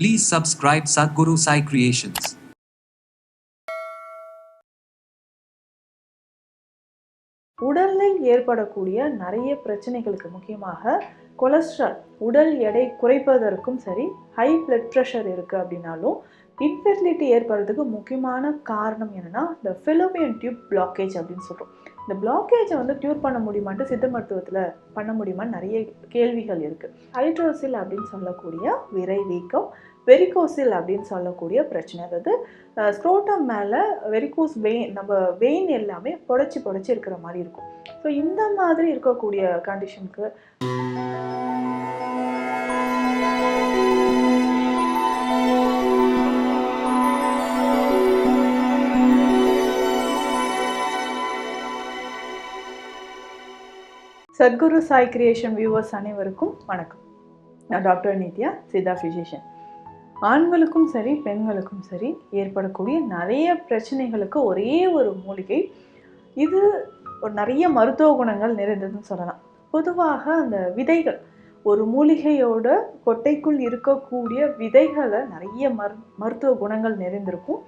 Please subscribe Sadhguru Sai Creations. உடலில் ஏற்படக்கூடிய நிறைய பிரச்சனைகளுக்கு முக்கியமாக கொலஸ்ட்ரால் உடல் எடை குறைப்பதற்கும் சரி ஹை பிளட் ப்ரெஷர் இருக்குது அப்படின்னாலும் இன்ஃபெர்டிலிட்டி ஏற்படுறதுக்கு முக்கியமான காரணம் என்னென்னா இந்த ஃபிலோமியன் டியூப் பிளாக்கேஜ் அப்படின்னு சொல்கிறோம் இந்த பிளாக்கேஜை வந்து க்யூர் பண்ண முடியுமான்ட்டு சித்த மருத்துவத்தில் பண்ண முடியுமான்னு நிறைய கேள்விகள் இருக்குது ஹைட்ரோசில் அப்படின்னு சொல்லக்கூடிய விரை வீக்கம் வெரிகோசில் அப்படின்னு சொல்லக்கூடிய பிரச்சனை அதாவது ஸ்க்ரோட்டம் மேலே வெரிகோஸ் வெயின் நம்ம வெயின் எல்லாமே புடச்சி புடச்சி இருக்கிற மாதிரி இருக்கும். ஸோ இந்த மாதிரி இருக்கக்கூடிய கண்டிஷனுக்கு சத்குரு சாய் கிரியேஷன் வியூவர்ஸ் அனைவருக்கும் வணக்கம். நான் டாக்டர் நித்யா சிதா ஃபிசிஷியன் ஆண்களுக்கும் சரி பெண்களுக்கும் சரி ஏற்படக்கூடிய நிறைய பிரச்சனைகளுக்கு ஒரே ஒரு மூலிகை. இது ஒரு நிறைய மருத்துவ குணங்கள் நிறைந்ததுன்னு சொல்லலாம். பொதுவாக அந்த விதைகள் ஒரு மூலிகையோட கொட்டைக்குள் இருக்கக்கூடிய விதைகளை நிறைய மரு மருத்துவ குணங்கள் நிறைந்திருக்கும்.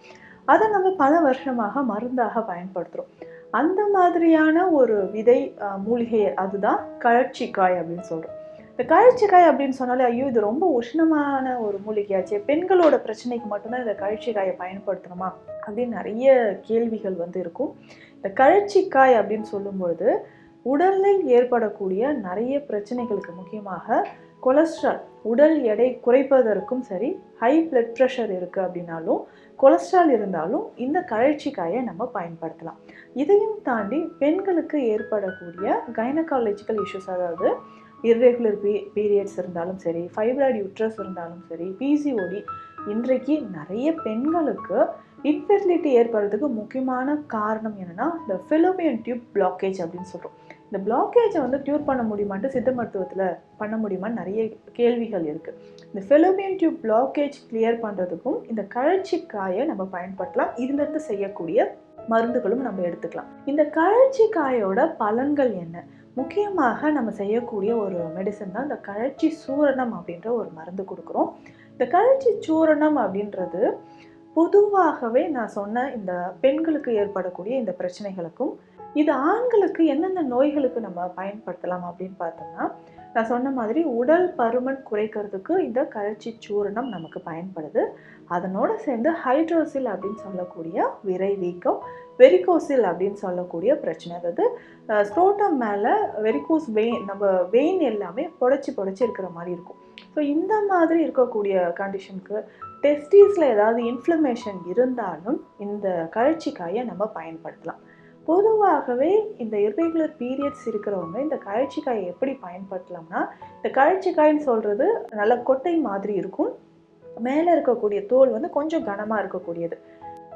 அதை நம்ம பல வருஷமாக மருந்தாக பயன்படுத்துகிறோம் அந்த மாதிரியான ஒரு விதை அஹ், மூலிகை அதுதான் கழற்சிக்காய் அப்படின்னு சொல்கிறோம் இந்த கழற்சிக்காய் அப்படின்னு சொன்னாலே ஐயோ இது ரொம்ப உஷ்ணமான ஒரு மூலிகையாச்சே. பெண்களோட பிரச்சனைக்கு மட்டும்தான் இந்த கழற்சிக்காயை பயன்படுத்தணுமா? அப்படின்னு நிறைய கேள்விகள் வந்து இருக்கும். இந்த கழற்சிக்காய் அப்படின்னு சொல்லும்பொழுது உடலில் ஏற்படக்கூடிய நிறைய பிரச்சனைகளுக்கு முக்கியமாக கொலஸ்ட்ரால் உடல் எடை குறைப்பதற்கும் சரி ஹை பிளட் ப்ரெஷர் இருக்குது அப்படின்னாலும் கொலஸ்ட்ரால் இருந்தாலும் இந்த கழற்சிக்காயை நம்ம பயன்படுத்தலாம். இதையும் தாண்டி பெண்களுக்கு ஏற்படக்கூடிய கைனகாலஜிக்கல் இஷ்யூஸ் அதாவது இர்ரெகுலர் பீ பீரியட்ஸ் இருந்தாலும் சரி ஃபைப்ராய்டு யூட்ரஸ் இருந்தாலும் சரி பிசிஓடி இன்றைக்கு நிறைய பெண்களுக்கு இன்ஃபெர்டிலிட்டி ஏற்படுறதுக்கு முக்கியமான காரணம் என்னென்னா இந்த ஃபிலோமியன் டியூப் பிளாக்கேஜ் அப்படின்னு சொல்கிறோம் இந்த பிளாக்கேஜை வந்து க்யூர் பண்ண முடியுமான்ட்டு சித்த மருத்துவத்தில் பண்ண முடியுமான்னு நிறைய கேள்விகள் இருக்குது இந்த ஃபிலோமியன் டியூப் பிளாக்கேஜ் கிளியர் பண்ணுறதுக்கும் இந்த கழற்சிக்காயை நம்ம பயன்படுத்தலாம். இதுலேருந்து செய்யக்கூடிய மருந்துகளும் நம்ம எடுத்துக்கலாம். இந்த கழற்சிக்காயோட பலன்கள் என்ன? முக்கியமாக நம்ம செய்யக்கூடிய ஒரு மெடிசன் தான் இந்த கழற்சி சூரணம் அப்படின்ற ஒரு மருந்து கொடுக்குறோம். இந்த கழற்சி சூரணம் அப்படின்றது பொதுவாகவே நான் சொன்ன இந்த பெண்களுக்கு ஏற்படக்கூடிய இந்த பிரச்சனைகளுக்கும் இது ஆண்களுக்கு என்னென்ன நோய்களுக்கு நம்ம பயன்படுத்தலாம் அப்படின்னு பார்த்தோம்னா நான் சொன்ன மாதிரி உடல் பருமன் குறைக்கிறதுக்கு இந்த கழற்சி சூரணம் நமக்கு பயன்படுது. அதனோடு சேர்ந்து ஹைட்ரோசில் அப்படின்னு சொல்லக்கூடிய விரை வீக்கம் வெரிகோசில் அப்படின்னு சொல்லக்கூடிய பிரச்சனை. அதாவது ஸ்ட்ரோட்டம் மேலே வெரிகோஸ் வெயின் நம்ம வெயின் எல்லாமே புடச்சி புடச்சி இருக்கிற மாதிரி இருக்கும். ஸோ இந்த மாதிரி இருக்கக்கூடிய கண்டிஷனுக்கு டெஸ்டீஸில் ஏதாவது இன்ஃப்ளமேஷன் இருந்தாலும் இந்த கழற்சிக்காயை நம்ம பயன்படுத்தலாம். பொதுவாகவே இந்த இர்ரெகுலர் பீரியட்ஸ் இருக்கிறவங்க இந்த கழிச்சிக்காயை எப்படி பயன்படுத்தலாம்னா இந்த கழிச்சிக்காயின்னு சொல்கிறது நல்ல கொட்டை மாதிரி இருக்கும். மேலே இருக்கக்கூடிய தோல் வந்து கொஞ்சம் கனமாக இருக்கக்கூடியது.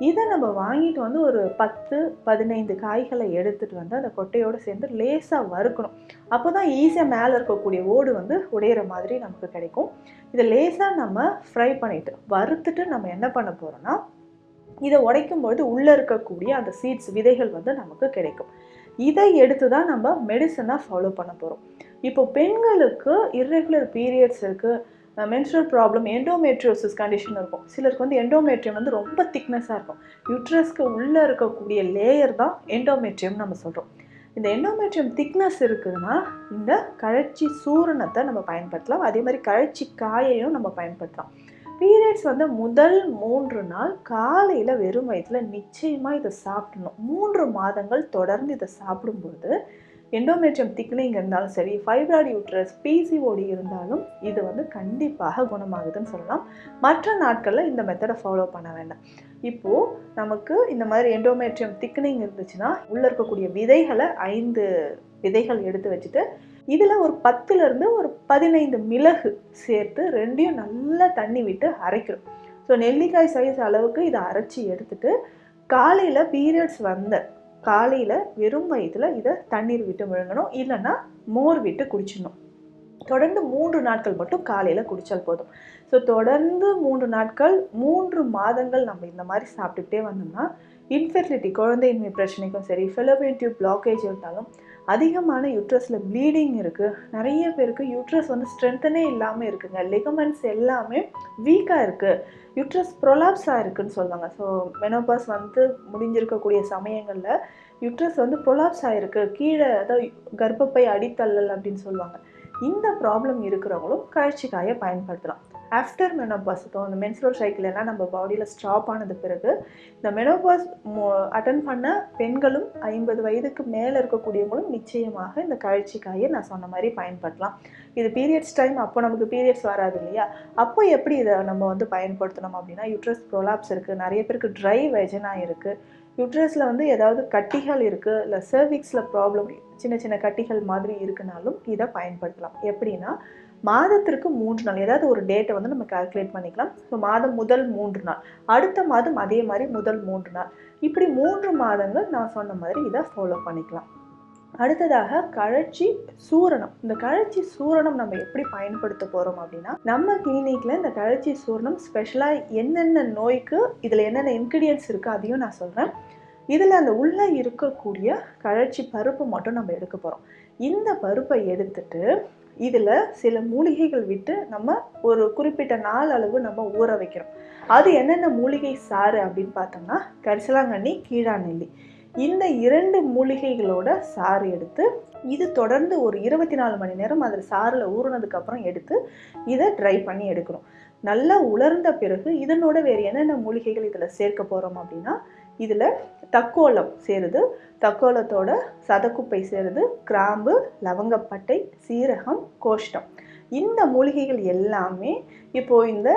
இதை நம்ம வாங்கிட்டு வந்து ஒரு பத்து பதினைந்து காய்களை எடுத்துகிட்டு வந்து அந்த கொட்டையோடு சேர்ந்து லேசாக வறுக்கணும். அப்போ தான் ஈஸியாக மேலே இருக்கக்கூடிய ஓடு வந்து உடையிற மாதிரி நமக்கு கிடைக்கும். இதை லேசாக நம்ம ஃப்ரை பண்ணிவிட்டு வறுத்துட்டு நம்ம என்ன பண்ண போகிறோன்னா இதை உடைக்கும் பொழுது உள்ளே இருக்கக்கூடிய அந்த சீட்ஸ் விதைகள் வந்து நமக்கு கிடைக்கும். இதை எடுத்து தான் நம்ம மெடிசனாக ஃபாலோ பண்ண போகிறோம் இப்போ பெண்களுக்கு இர்ரெகுலர் பீரியட்ஸ் இருக்குது மென்ஸ்ட்ரல் ப்ராப்ளம் எண்டோமெட்ரியோசிஸ் கண்டிஷன் இருக்கும். சிலருக்கு வந்து எண்டோமெட்ரியம் வந்து ரொம்ப திக்னஸாக இருக்கும். யூட்ரஸ்க்கு உள்ளே இருக்கக்கூடிய லேயர் தான் எண்டோமெட்ரியம் நம்ம சொல்கிறோம் இந்த எண்டோமெட்ரியம் திக்னஸ் இருக்குதுன்னா இந்த கழற்சி சூரணத்தை நம்ம பயன்படுத்தலாம். அதே மாதிரி கழற்சி காயையும் நம்ம பயன்படுத்தலாம். பீரியட்ஸ் வந்து முதல் மூன்று நாள் காலையில் வெறும் வயிற்றில் நிச்சயமாக இதை சாப்பிடணும். மூன்று மாதங்கள் தொடர்ந்து இதை சாப்பிடும்போது எண்டோமெட்ரியம் திக்னிங் இருந்தாலும் சரி ஃபைப்ராய்டு யூட்ரஸ் பிசிஓடி இருந்தாலும் இது வந்து கண்டிப்பாக குணமாகுதுன்னு சொல்லலாம். மற்ற நாட்களில் இந்த மெத்தடை ஃபாலோ பண்ண வேண்டாம். இப்போது நமக்கு இந்த மாதிரி எண்டோமெட்ரியம் திக்னிங் இருந்துச்சுன்னா உள்ளே இருக்கக்கூடிய விதைகளை ஐந்து விதைகள் எடுத்து வச்சுட்டு இதில் ஒரு பத்துலேருந்து ஒரு பதினைந்து மிளகு சேர்த்து ரெண்டையும் நல்லா தண்ணி விட்டு அரைக்கிறோம். ஸோ நெல்லிக்காய் சைஸ் அளவுக்கு இதை அரைச்சி எடுத்துட்டு காலையில் பீரியட்ஸ் வந்த காலையில் வெறும் வயதில் இதை தண்ணீர் விட்டு விழுங்கணும். இல்லைன்னா மோர் விட்டு குடிச்சிடணும். தொடர்ந்து மூன்று நாட்கள் மட்டும் காலையில் குடித்தால் போதும். ஸோ தொடர்ந்து மூன்று நாட்கள் மூன்று மாதங்கள் நம்ம இந்த மாதிரி சாப்பிட்டுக்கிட்டே வந்தோம்னா இன்ஃபெர்டிலிட்டி குழந்தையின்மை பிரச்சனைக்கும் சரி ஃபெலோபியன் டியூப் பிளாக்கேஜ் இருந்தாலும் அதிகமான யூட்ரஸில் ப்ளீடிங் இருக்குது நிறைய பேருக்கு யூட்ரஸ் வந்து ஸ்ட்ரென்த்தனே இல்லாமல் இருக்குங்க. லிகமெண்ட்ஸ் எல்லாமே வீக்காக இருக்குது யூட்ரஸ் ப்ரொலாப்ஸாக இருக்குதுன்னு சொல்லுவாங்க. ஸோ மெனோபாஸ் வந்து முடிஞ்சிருக்கக்கூடிய சமயங்களில் யூட்ரஸ் வந்து ப்ரொலாப்ஸ் ஆகிருக்கு கீழே அதாவது கர்ப்பப்பை அடித்தள்ளல் அப்படின்னு சொல்லுவாங்க. இந்த ப்ராப்ளம் இருக்கிறவங்களும் கழற்சிக்காயை பயன்படுத்தலாம். ஆஃப்டர் மெனோபாஸ் இப்போ இந்த மென்ஸ்ட்ரல் சைக்கிள் எல்லாம் நம்ம பாடியில் ஸ்டாப் ஆனது பிறகு இந்த மெனோபாஸ் அட்டன் பண்ண பெண்களும் ஐம்பது வயதுக்கு மேலே இருக்கக்கூடியவங்களும் நிச்சயமாக இந்த கழிச்சிக்காயை நான் சொன்ன மாதிரி பயன்படுத்தலாம். இது பீரியட்ஸ் டைம் அப்போ நமக்கு பீரியட்ஸ் வராது இல்லையா? அப்போ எப்படி இதை நம்ம வந்து பயன்படுத்தணும் அப்படின்னா யூட்ரஸ் ப்ரோலாப்ஸ் இருக்குது நிறைய பேருக்கு ட்ரை வெஜனா இருக்குது யூட்ரஸில் வந்து ஏதாவது கட்டிகள் இருக்குது இல்லை சர்விக்ஸில் ப்ராப்ளம் சின்ன சின்ன கட்டிகள் மாதிரி இருக்குனாலும் இதை பயன்படுத்தலாம். எப்படின்னா மாதத்திற்கு மூன்று நாள் ஏதாவது ஒரு டேட்டை வந்து நம்ம கால்குலேட் பண்ணிக்கலாம். ஸோ மாதம் முதல் மூன்று நாள் அடுத்த மாதம் அதே மாதிரி முதல் மூன்று நாள். இப்படி மூன்று மாதங்கள் நான் சொன்ன மாதிரி இதை ஃபாலோ பண்ணிக்கலாம். அடுத்ததாக கழற்சி சூரணம். இந்த கழற்சி சூரணம் நம்ம எப்படி பயன்படுத்த போகிறோம் அப்படின்னா நம்ம கிளினிக்கில் இந்த கழற்சி சூரணம் ஸ்பெஷலாக என்னென்ன நோய்க்கு இதில் என்னென்ன இன்க்ரீடியன்ஸ் இருக்குது அதையும் நான் சொல்கிறேன் இதில் அந்த உள்ளே இருக்கக்கூடிய கழற்சி பருப்பு மட்டும் நம்ம எடுக்க போகிறோம் இந்த பருப்பை எடுத்துட்டு இதில் சில மூலிகைகள் விட்டு நம்ம ஒரு குறிப்பிட்ட நாள் அளவு நம்ம ஊற வைக்கிறோம். அது என்னென்ன மூலிகை சாறு அப்படின்னு பார்த்தோம்னா கரிசலாங்கண்ணி கீழாநெல்லி. இந்த இரண்டு மூலிகைகளோட சாறு எடுத்து இது தொடர்ந்து ஒரு இருபத்தி நாலு மணி நேரம் அதில் சாறில் ஊறினதுக்கப்புறம் எடுத்து இதை ட்ரை பண்ணி எடுக்கணும். நல்லா உலர்ந்த பிறகு இதனோட வேறு என்னென்ன மூலிகைகள் இதில் சேர்க்க போகிறோம் அப்படின்னா இதில் தக்கோலம் சேருது. தக்கோலத்தோட சதக்குப்பை சேருது. கிராம்பு லவங்கப்பட்டை சீரகம் கோஷ்டம். இந்த மூலிகைகள் எல்லாமே இப்போ இந்த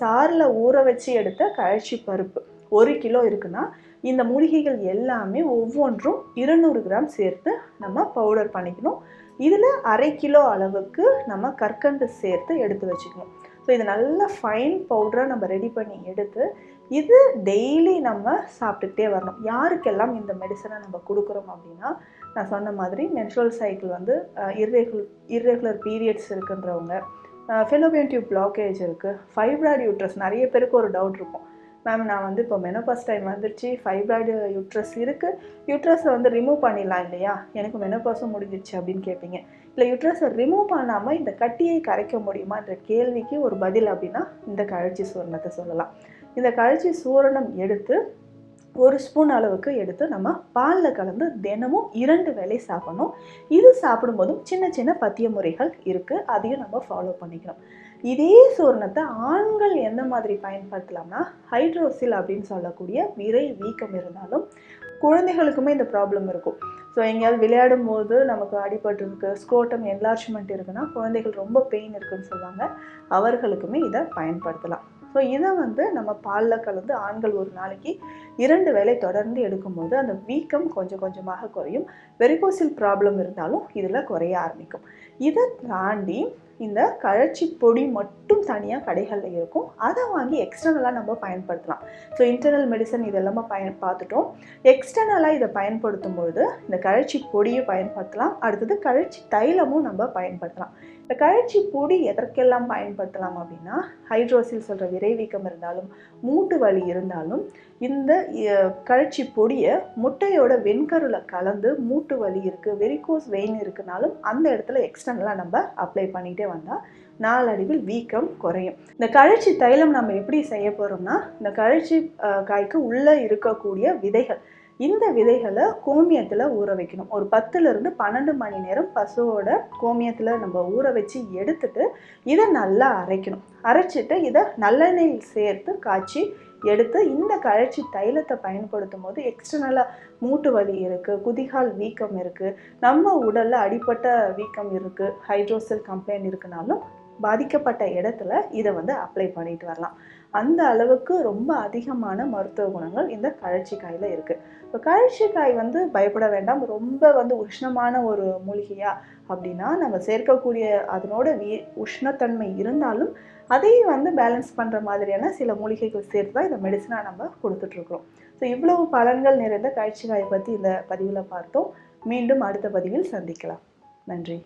சாரில் ஊற வச்சு எடுத்த கழற்சி பருப்பு. ஒரு கிலோ இருக்குன்னா இந்த மூலிகைகள் எல்லாமே ஒவ்வொன்றும் இருநூறு கிராம் சேர்த்து நம்ம பவுடர் பண்ணிக்கணும். இதில் அரை கிலோ அளவுக்கு நம்ம கற்கண்டு சேர்த்து எடுத்து வச்சுக்கணும். ஸோ இது நல்லா ஃபைன் பவுடராக நம்ம ரெடி பண்ணி எடுத்து இது டெய்லி நம்ம சாப்பிட்டுக்கிட்டே வரணும். யாருக்கெல்லாம் இந்த மெடிசனை நம்ம கொடுக்குறோம் அப்படின்னா நான் சொன்ன மாதிரி மென்சுரல் சைக்கிள் வந்து இர்ரெகுலர் இர்ரெகுலர் பீரியட்ஸ் இருக்குன்றவங்க ஃபெலோபியன் டியூப் பிளாக்கேஜ் இருக்குது ஃபைப்ராய்டு யூட்ரஸ் நிறைய பேருக்கு ஒரு டவுட் இருக்கும். மேம் நான் வந்து இப்போ மெனோபாஸ் டைம் வந்துருச்சு. ஃபைப்ராய்டு யூட்ரஸ் இருக்குது யூட்ரஸை வந்து ரிமூவ் பண்ணிடலாம் இல்லையா? எனக்கு மெனோபாஸும் முடிஞ்சிருச்சு அப்படின்னு கேட்பீங்க இல்லை யூட்ரஸை ரிமூவ் பண்ணாமல் இந்த கட்டியை கரைக்க முடியுமான்ற கேள்விக்கு ஒரு பதில் அப்படின்னா இந்த கழிச்சி சூரணத்தை சொல்லலாம். இந்த கழிச்சி சூரணம் எடுத்து ஒரு ஸ்பூன் அளவுக்கு எடுத்து நம்ம பாலில் கலந்து தினமும் இரண்டு வேளை சாப்பிடணும். இது சாப்பிடும்போதும் சின்ன சின்ன பத்திய முறைகள் இருக்குது அதையும் நம்ம ஃபாலோ பண்ணிக்கணும் இதே சூரணத்தை ஆண்கள் எந்த மாதிரி பயன்படுத்தலாம்னா ஹைட்ரோசில் அப்படின்னு சொல்லக்கூடிய விரை வீக்கம் இருந்தாலும் குழந்தைகளுக்குமே இந்த ப்ராப்ளம் இருக்கும். ஸோ எங்கேயாவது விளையாடும் போது நமக்கு அடிபட்டுருக்கு ஸ்க்ரோட்டம் என்லார்ஜ்மெண்ட் இருக்குன்னா குழந்தைகள் ரொம்ப பெயின் இருக்குன்னு சொல்லுவாங்க. அவர்களுக்குமே இதை பயன்படுத்தலாம். ஸோ இதை வந்து நம்ம பாலில் கலந்து ஆண்கள் ஒரு நாளைக்கு இரண்டு வேளை தொடர்ந்து எடுக்கும்போது அந்த வீக்கம் கொஞ்சம் கொஞ்சமாக குறையும். வெரிகோசில் ப்ராப்ளம் இருந்தாலும் இதில் குறைய ஆரம்பிக்கும். இதை தாண்டி இந்த கழற்சி பொடி மட்டும் தனியாக கடைகளில் இருக்கும். அதை வாங்கி எக்ஸ்டர்னலாக நம்ம பயன்படுத்தலாம். ஸோ இன்டர்னல் மெடிசன் இதெல்லாமே பயன் பார்த்துட்டோம். எக்ஸ்டர்னலாக இதை பயன்படுத்தும் பொழுது இந்த கழற்சி பொடியை பயன்படுத்தலாம். அடுத்தது கழற்சி தைலமும் நம்ம பயன்படுத்தலாம். இந்த கழற்சி பொடி எதற்கெல்லாம் பயன்படுத்தலாம் அப்படின்னா ஹைட்ரோசில் சொல்கிற விரைவீக்கம் இருந்தாலும் மூட்டு வலி இருந்தாலும் இந்த கழற்சி பொடியை முட்டையோட வெண்கருவில் கலந்து மூட்டு வலி இருக்குது வெரிகோஸ் வெயின் இருக்குனாலும் அந்த இடத்துல எக்ஸ்டர்னலாக நம்ம அப்ளை பண்ணிகிட்டே வந்தால் நாளடைவில் வீக்கம் குறையும். இந்த கழற்சி தைலம் நம்ம எப்படி செய்ய போகிறோம்னா இந்த கழற்சி காய்க்கு உள்ளே இருக்கக்கூடிய விதைகள் இந்த விதைகளை கோமியத்தில் ஊற வைக்கணும். ஒரு பத்துலேருந்து பன்னெண்டு மணி நேரம் பசுவோட கோமியத்தில் நம்ம ஊற வச்சு எடுத்துட்டு இதை நல்லா அரைக்கணும். அரைச்சிட்டு இதை நல்லெண்ணெயில் சேர்த்து காய்ச்சி எடுத்து இந்த கழற்சி தைலத்தை பயன்படுத்தும் போது எக்ஸ்டர்னலாக மூட்டு வலி இருக்குது குதிகால் வீக்கம் இருக்குது நம்ம உடலில் அடிப்பட்ட வீக்கம் இருக்குது ஹைட்ரோசல் கம்ப்ளைண்ட் இருக்குனாலும் பாதிக்கப்பட்ட இடத்துல இதை வந்து அப்ளை பண்ணிட்டு வரலாம். அந்த அளவுக்கு ரொம்ப அதிகமான மருத்துவ குணங்கள் இந்த கழற்சிக்காயில் இருக்குது இப்போ கழற்சிக்காய் வந்து பயப்பட வேண்டாம். ரொம்ப வந்து உஷ்ணமான ஒரு மூலிகையா அப்படின்னா நம்ம சேர்க்கக்கூடிய அதனோட வீ உஷ்ணத்தன்மை இருந்தாலும் அதையும் வந்து பேலன்ஸ் பண்ணுற மாதிரியான சில மூலிகைகள் சேர்த்து தான் இந்த மெடிசனாக நம்ம கொடுத்துட்ருக்குறோம் ஸோ இவ்வளவு பலன்கள் நிறைந்த கழற்சிக்காயை பற்றி இந்த பதிவில் பார்த்தோம். மீண்டும் அடுத்த பதிவில் சந்திக்கலாம். நன்றி.